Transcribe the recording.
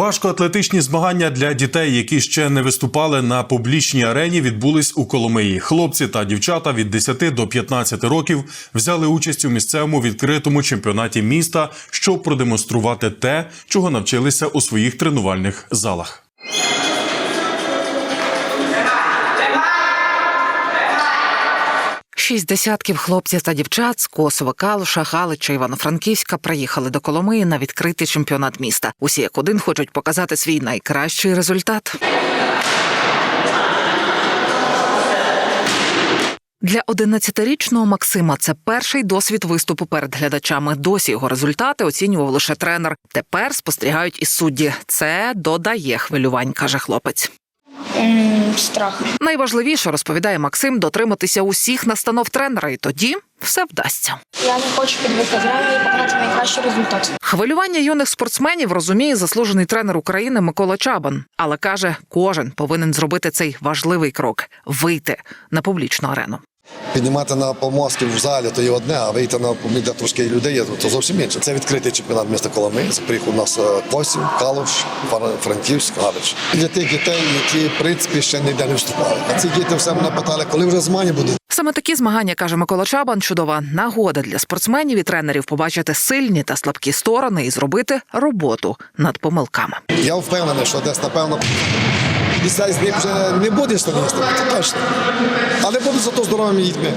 Важкоатлетичні змагання для дітей, які ще не виступали на публічній арені, відбулись у Коломиї. Хлопці та дівчата від 10 до 15 років взяли участь у місцевому відкритому чемпіонаті міста, щоб продемонструвати те, чого навчилися у своїх тренувальних залах. Шість десятків хлопців та дівчат з Косова, Калуша, Галича, Івано-Франківська приїхали до Коломиї на відкритий чемпіонат міста. Усі як один хочуть показати свій найкращий результат. Для 11-річного Максима це перший досвід виступу перед глядачами. Досі його результати оцінював лише тренер. Тепер спостерігають і судді. Це додає хвилювань, каже хлопець. Страх. Найважливіше розповідає Максим дотриматися усіх настанов тренера, і тоді все вдасться. Я не хочу підвести время і показати найкращий результат. Хвилювання юних спортсменів розуміє заслужений тренер України Микола Чабан, але каже, кожен повинен зробити цей важливий крок вийти на публічну арену. Піднімати на помостки в залі то є одне, а вийти на де трошки людей то зовсім інше. Це відкритий чемпіонат міста Коломиї. Це приїхав у нас е, Косів, Калуш, Франківськ, Галич. Для тих дітей, які в принципі ще ніде не вступали. А ці діти все мене питали, коли вже змагання будуть. Саме такі змагання, каже Микола Чабан, чудова нагода для спортсменів і тренерів побачити сильні та слабкі сторони і зробити роботу над помилками. Я впевнений, що десь напевно. Після з них вже не буде штаністами, це точно. Але будуть зато здоровими дітьми.